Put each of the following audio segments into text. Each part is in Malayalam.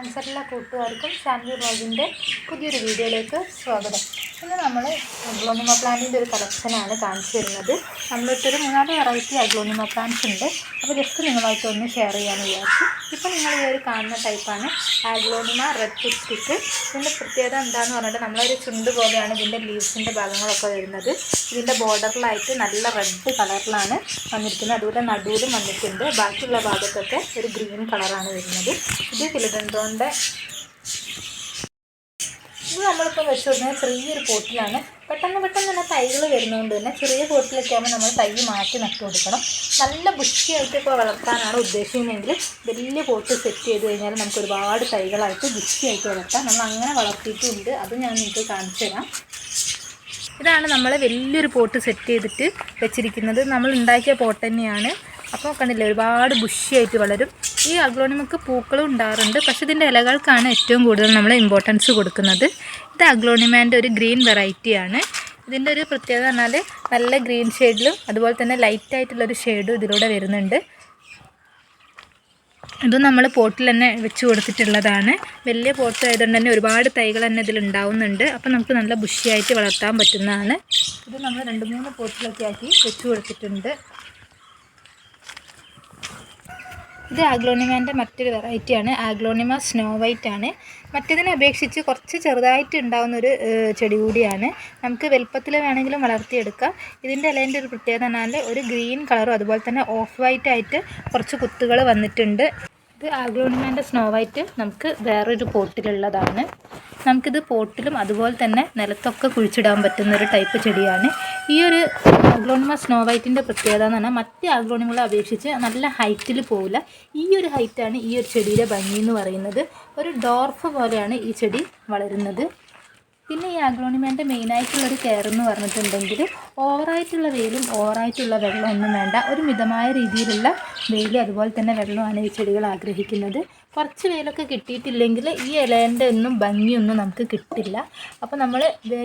പ്ലാന്റ്സ് കൂട്ടുകാർക്കും ഷാൻവി ബ്ലോഗിന്റെ പുതിയൊരു വീഡിയോയിലേക്ക് സ്വാഗതം. ഇന്ന് നമ്മൾ അഗ്ലോണിമ പ്ലാന്റിന്റെ ഒരു കളക്ഷനാണ് കാണിച്ചു തരുന്നത്. നമ്മളിട്ടൊരു മൂന്നാൽ വെറൈറ്റി അഗ്ലോണിമ പ്ലാന്റ്സ് ഉണ്ട്. അപ്പോൾ ജസ്റ്റ് നിങ്ങളായിട്ട് ഒന്ന് ഷെയർ ചെയ്യാമെന്ന് വിചാരിച്ചു. ഇപ്പോൾ നിങ്ങൾ ഈ ഒരു കാണുന്ന ടൈപ്പാണ് ആഗ്ലോണിമ റെഡ് ലിപ്സ്റ്റിക്ക് ഇതിന്റെ പ്രത്യേകത എന്താണെന്ന് പറഞ്ഞിട്ട് നമ്മളൊരു ചുണ്ട് പോലെയാണ് ഇതിന്റെ ലീവ്സിന്റെ ഭാഗങ്ങളൊക്കെ വരുന്നത്. ഇതിന്റെ ബോർഡറിലായിട്ട് നല്ല റെഡ് കളറിലാണ് വന്നിരിക്കുന്നത്. അതുപോലെ നടുവിലും വന്നിട്ടുണ്ട്. ബാക്കിയുള്ള ഭാഗത്തൊക്കെ ഒരു ഗ്രീൻ കളറാണ് വരുന്നത്. ഇത് ഫിലിഡൻഡ്രോന്റെ ഇത് നമ്മളിപ്പോൾ വെച്ച് കൊടുക്കുന്നത് ചെറിയൊരു പോട്ടിലാണ്. പെട്ടെന്ന് പെട്ടെന്ന് തന്നെ തൈകൾ വരുന്നതുകൊണ്ട് തന്നെ ചെറിയ പോട്ടിലൊക്കെ ആകുമ്പോൾ നമ്മൾ തൈ മാറ്റി നട്ടു കൊടുക്കണം. നല്ല ബുഷിയായിട്ട് ഇപ്പോൾ വളർത്താനാണ് ഉദ്ദേശിക്കുന്നതെങ്കിൽ വലിയ പോട്ട് സെറ്റ് ചെയ്ത് കഴിഞ്ഞാൽ നമുക്ക് ഒരുപാട് തൈകളായിട്ട് ബുഷിയായിട്ട് വളർത്താം. നമ്മൾ അങ്ങനെ വളർത്തിയിട്ടുണ്ട്. അത് ഞാൻ നിങ്ങൾക്ക് കാണിച്ചു തരാം. ഇതാണ് നമ്മൾ വലിയൊരു പോട്ട് സെറ്റ് ചെയ്തിട്ട് വെച്ചിരിക്കുന്നത്. നമ്മൾ ഉണ്ടാക്കിയ പോട്ട് തന്നെയാണ്. അപ്പോൾ കണ്ടില്ലേ ഒരുപാട് ബുഷിയായിട്ട് വളരും. ഈ അഗ്ലോണിമക്ക് പൂക്കളും ഉണ്ടാറുണ്ട് പക്ഷേ ഇതിന്റെ ഇലകൾക്കാണ് ഏറ്റവും കൂടുതൽ നമ്മൾ ഇമ്പോർട്ടൻസ് കൊടുക്കുന്നത്. ഇത് അഗ്ലോണിമാന്റെ ഒരു ഗ്രീൻ വെറൈറ്റിയാണ് ഇതിന്റെ ഒരു പ്രത്യേകത പറഞ്ഞാൽ നല്ല ഗ്രീൻ ഷെയ്ഡിലും അതുപോലെ തന്നെ ലൈറ്റ് ആയിട്ടുള്ളൊരു ഷെയ്ഡും ഇതിലൂടെ വരുന്നുണ്ട്. ഇത് നമ്മൾ പോട്ടിൽ തന്നെ വെച്ച് കൊടുത്തിട്ടുള്ളതാണ്. വലിയ പോട്ട് ആയതുകൊണ്ട് തന്നെ ഒരുപാട് തൈകൾ തന്നെ ഇതിൽ ഉണ്ടാവുന്നുണ്ട്. അപ്പോൾ നമുക്ക് നല്ല ബുഷിയായിട്ട് വളർത്താൻ പറ്റുന്നതാണ്. ഇത് നമ്മൾ രണ്ട് മൂന്ന് പോട്ടിലൊക്കെ ആക്കി വെച്ച് കൊടുത്തിട്ടുണ്ട്. ഇത് ആഗ്ലോണിമാന്റെ മറ്റൊരു വെറൈറ്റിയാണ്. ആഗ്ലോണിമ സ്നോ വൈറ്റ് ആണ്. മറ്റേതിനെ അപേക്ഷിച്ച് കുറച്ച് ചെറുതായിട്ട് ഉണ്ടാകുന്ന ഒരു ചെടി കൂടിയാണ്. നമുക്ക് വലുപ്പത്തിൽ വേണമെങ്കിലും വളർത്തിയെടുക്കാം. ഇതിന്റെ ഇലേന്റെ ഒരു പ്രത്യേകത എന്ന് പറഞ്ഞാൽ ഒരു ഗ്രീൻ കളറും അതുപോലെ തന്നെ ഓഫ് വൈറ്റ് ആയിട്ട് കുറച്ച് കുത്തുകൾ വന്നിട്ടുണ്ട്. ഇത് ആഗ്ലോണിമാന്റെ സ്നോ വൈറ്റ് നമുക്ക് വേറൊരു പോട്ടിലുള്ളതാണ്. നമുക്കിത് പോട്ടിലും അതുപോലെ തന്നെ നിലത്തൊക്കെ കുഴിച്ചിടാൻ പറ്റുന്ന ഒരു ടൈപ്പ് ചെടിയാണ്. ഈ ഒരു ആഗ്ലോണിമ സ്നോ വൈറ്റിന്റെ പ്രത്യേകത എന്ന് പറഞ്ഞാൽ മറ്റ് ആഗ്ലോണിമകളെ അപേക്ഷിച്ച് നല്ല ഹൈറ്റിൽ പോവില്ല. ഈ ഒരു ഹൈറ്റാണ് ഈ ഒരു ചെടിയുടെ ഭംഗി എന്ന് പറയുന്നത്. ഒരു ഡോർഫ് പോലെയാണ് ഈ ചെടി വളരുന്നത്. പിന്നെ ഈ ആഗ്ലോണിമേന്റെ മെയിനായിട്ടുള്ളൊരു കെയർ എന്ന് പറഞ്ഞിട്ടുണ്ടെങ്കിൽ ഓവറായിട്ടുള്ള വെയിലും ഓവറായിട്ടുള്ള വെള്ളമൊന്നും വേണ്ട. ഒരു മിതമായ രീതിയിലുള്ള വെയിൽ അതുപോലെ തന്നെ വെള്ളമാണ് ഈ ചെടികൾ ആഗ്രഹിക്കുന്നത്. കുറച്ച് വെയിലൊക്കെ കിട്ടിയിട്ടില്ലെങ്കിൽ ഈ ഇലേന്റെ ഒന്നും ഭംഗിയൊന്നും നമുക്ക് കിട്ടില്ല. അപ്പോൾ നമ്മൾ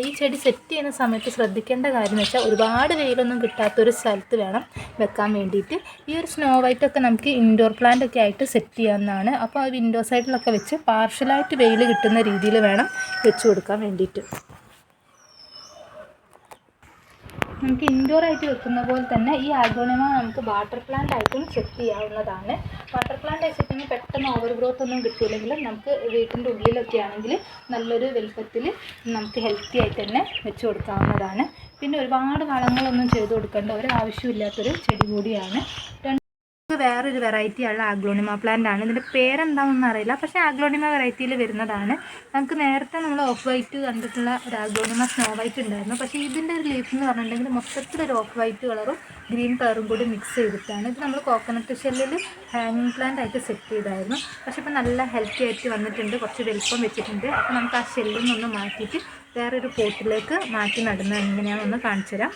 ഈ ചെടി സെറ്റ് ചെയ്യുന്ന സമയത്ത് ശ്രദ്ധിക്കേണ്ട കാര്യം എന്ന് വെച്ചാൽ ഒരുപാട് വെയിലൊന്നും കിട്ടാത്തൊരു സ്ഥലത്ത് വേണം വെക്കാൻ വേണ്ടിയിട്ട്. ഈ ഒരു സ്നോ വൈറ്റ് ഒക്കെ നമുക്ക് ഇൻഡോർ പ്ലാന്റ് ഒക്കെ ആയിട്ട് സെറ്റ് ചെയ്യാവുന്നതാണ്. അപ്പോൾ വിൻഡോ സൈഡിലൊക്കെ വെച്ച് പാർഷ്യലായിട്ട് വെയിൽ കിട്ടുന്ന രീതിയിൽ വേണം വെച്ച് കൊടുക്കാൻ വേണ്ടിയിട്ട്. നമുക്ക് ഇൻഡോർ ആയിട്ട് വെക്കുന്ന പോലെ തന്നെ ഈ ആഗോണിമ നമുക്ക് വാട്ടർ പ്ലാന്റ് ആയിട്ടും സെറ്റ് ചെയ്യാവുന്നതാണ്. വാട്ടർ പ്ലാന്റ് ആയി സെറ്റ് ചെയ്യുമ്പോൾ പെട്ടെന്ന് ഓവർ ഗ്രോത്ത് ഒന്നും കിട്ടിയില്ലെങ്കിലും നമുക്ക് വീട്ടിന്റെ ഉള്ളിലൊക്കെ ആണെങ്കിൽ നല്ലൊരു വലുപ്പത്തിൽ നമുക്ക് ഹെൽത്തി ആയിട്ട് തന്നെ വെച്ച് കൊടുക്കാവുന്നതാണ്. പിന്നെ ഒരുപാട് വളങ്ങളൊന്നും ചെയ്ത് കൊടുക്കേണ്ട ഒരു ആവശ്യമില്ലാത്തൊരു ചെടി കൂടിയാണ്. രണ്ട് ഇത് വേറൊരു വെറൈറ്റിയുള്ള ആഗ്ലോണിമ പ്ലാന്റ് ആണ്. ഇതിന്റെ പേരെന്താണെന്ന് അറിയില്ല. പക്ഷേ ആഗ്ലോണിമ വെറൈറ്റിയിൽ വരുന്നതാണ്. നമുക്ക് നേരത്തെ നമ്മൾ ഓഫ് വൈറ്റ് കണ്ടിട്ടുള്ള ഒരു ആഗ്ലോണിമ സ്നോ വൈറ്റ് ഉണ്ടായിരുന്നു. പക്ഷേ ഇതിന്റെ ഒരു ലീഫ് എന്ന് പറഞ്ഞിട്ടുണ്ടെങ്കിൽ മൊത്തത്തിൽ ഒരു ഓഫ് വൈറ്റ് കളറും ഗ്രീൻ കളറും കൂടി മിക്സ് ചെയ്തിട്ടാണ്. ഇത് നമ്മൾ കോക്കനട്ട് ഷെല്ലിൽ ഹാങ്ങിങ് പ്ലാന്റ് ആയിട്ട് സെറ്റ് ചെയ്തായിരുന്നു. പക്ഷേ ഇപ്പോൾ നല്ല ഹെൽത്തി ആയിട്ട് വന്നിട്ടുണ്ട്. കുറച്ച് വലുപ്പം വെച്ചിട്ടുണ്ട്. അപ്പോൾ നമുക്ക് ആ ഷെല്ലിൽ നിന്നൊന്ന് മാറ്റിയിട്ട് വേറൊരു പോട്ടിലേക്ക് മാറ്റി നടുന്നത് എങ്ങനെയാണെന്ന് കാണിച്ചു തരാം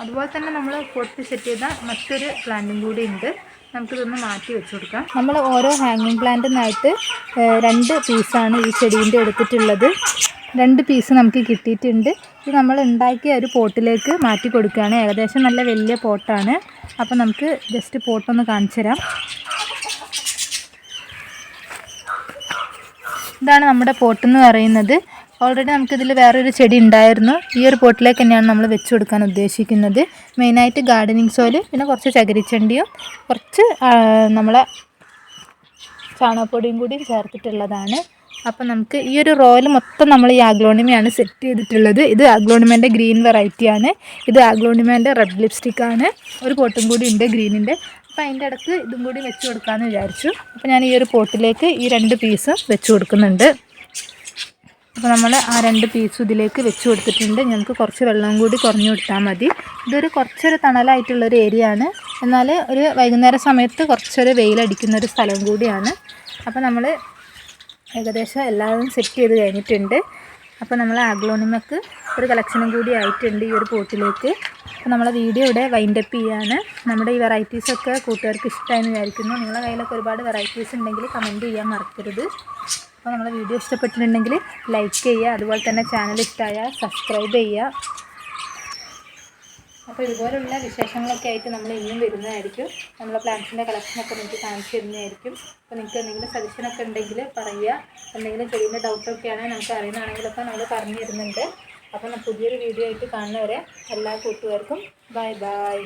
അതുപോലെ തന്നെ നമ്മൾ പൊട്ടി സെറ്റ് ചെയ്ത മറ്റൊരു പ്ലാന്റും കൂടി ഉണ്ട്. നമുക്കിതൊന്ന് മാറ്റി വെച്ച് കൊടുക്കാം. നമ്മൾ ഓരോ ഹാങ്ങിങ് പ്ലാന്റിനായിട്ട് രണ്ട് പീസാണ് ഈ ചെടീന്റെ എടുത്തിട്ടുള്ളത്. രണ്ട് പീസ് നമുക്ക് കിട്ടിയിട്ടുണ്ട്. ഇത് നമ്മൾ ഉണ്ടാക്കിയ ഒരു പോട്ടിലേക്ക് മാറ്റി കൊടുക്കുകയാണ്. ഏകദേശം നല്ല വലിയ പോട്ടാണ്. അപ്പോൾ നമുക്ക് ജസ്റ്റ് പോട്ടൊന്ന് കാണിച്ചു തരാം. ഇതാണ് നമ്മുടെ പോട്ടെന്ന് പറയുന്നത്. ഓൾറെഡി നമുക്കിതിൽ വേറൊരു ചെടി ഉണ്ടായിരുന്നു. ഈ ഒരു പോട്ടിലേക്ക് തന്നെയാണ് നമ്മൾ വെച്ച് കൊടുക്കാൻ ഉദ്ദേശിക്കുന്നത്. മെയിനായിട്ട് ഗാർഡനിങ് സോയിൽ പിന്നെ കുറച്ച് ചകിരിച്ചണ്ടിയും കുറച്ച് നമ്മളെ ചാണകപ്പൊടിയും കൂടി ചേർത്തിട്ടുള്ളതാണ്. അപ്പം നമുക്ക് ഈ ഒരു റോയിൽ മൊത്തം നമ്മൾ ഈ ആഗ്ലോണിമയാണ് സെറ്റ് ചെയ്തിട്ടുള്ളത്. ഇത് ആഗ്ലോണിമേന്റെ ഗ്രീൻ വെറൈറ്റിയാണ് ഇത് ആഗ്ലോണിമേന്റെ റെഡ് ലിപ്സ്റ്റിക്കാണ് ഒരു പോട്ടും കൂടി ഉണ്ട് ഗ്രീനിന്റെ അപ്പം അതിന്റെ ഇടയ്ക്ക് ഇതും കൂടി വെച്ച് കൊടുക്കാമെന്ന് വിചാരിച്ചു. അപ്പോൾ ഞാൻ ഈ ഒരു പോട്ടിലേക്ക് ഈ രണ്ട് പീസും വെച്ച് കൊടുക്കുന്നുണ്ട്. അപ്പോൾ നമ്മൾ ആ രണ്ട് പീസും ഇതിലേക്ക് വെച്ച് കൊടുത്തിട്ടുണ്ട്. ഞങ്ങൾക്ക് കുറച്ച് വെള്ളം കൂടി കുറഞ്ഞു കൊടുത്താൽ മതി. ഇതൊരു കുറച്ചൊരു തണലായിട്ടുള്ളൊരു ഏരിയ ആണ്. എന്നാൽ ഒരു വൈകുന്നേര സമയത്ത് കുറച്ചൊരു വെയിലടിക്കുന്ന ഒരു സ്ഥലം കൂടിയാണ്. അപ്പോൾ നമ്മൾ ഏകദേശം എല്ലാവരും സെറ്റ് ചെയ്ത് കഴിഞ്ഞിട്ടുണ്ട്. അപ്പോൾ നമ്മൾ ആഗ്ലോണിമക്ക് ഒരു കളക്ഷനും കൂടി ആയിട്ടുണ്ട് ഈ ഒരു പോട്ടിലേക്ക്. അപ്പോൾ നമ്മളെ വീഡിയോ ഇവിടെ വൈൻഡപ്പ് ചെയ്യാണ്. നമ്മുടെ ഈ വെറൈറ്റീസൊക്കെ കൂട്ടുകാർക്ക് ഇഷ്ടമായി വിചാരിക്കുന്നു. നിങ്ങളുടെ കയ്യിലൊക്കെ ഒരുപാട് വെറൈറ്റീസ് ഉണ്ടെങ്കിൽ കമന്റ് ചെയ്യാൻ മറക്കരുത്. അപ്പോൾ നമ്മുടെ വീഡിയോ ഇഷ്ടപ്പെട്ടിട്ടുണ്ടെങ്കിൽ ലൈക്ക് ചെയ്യുക അതുപോലെ തന്നെ ചാനൽ ഇഷ്ടമായാൽ സബ്സ്ക്രൈബ് ചെയ്യുക. അപ്പോൾ ഇതുപോലുള്ള വിശേഷങ്ങളൊക്കെ ആയിട്ട് നമ്മൾ ഇനിയും വരുന്നതായിരിക്കും. നമ്മളെ പ്ലാന്റ്സിന്റെ കളക്ഷനൊക്കെ നിങ്ങൾക്ക് കാണിച്ചു തരുന്നതായിരിക്കും. അപ്പോൾ നിങ്ങൾക്ക് എന്തെങ്കിലും സജഷനൊക്കെ ഉണ്ടെങ്കിൽ പറയുക. എന്തെങ്കിലും ചെടിയുടെ ഡൗട്ടൊക്കെ ആണെങ്കിൽ നമുക്ക് അറിയുന്നതാണെങ്കിലൊക്കെ നമ്മൾ പറഞ്ഞു തരുന്നുണ്ട്. അപ്പോൾ പുതിയൊരു വീഡിയോ ആയിട്ട് കാണുന്നവരെ എല്ലാ കൂട്ടുകാർക്കും ബൈ ബൈ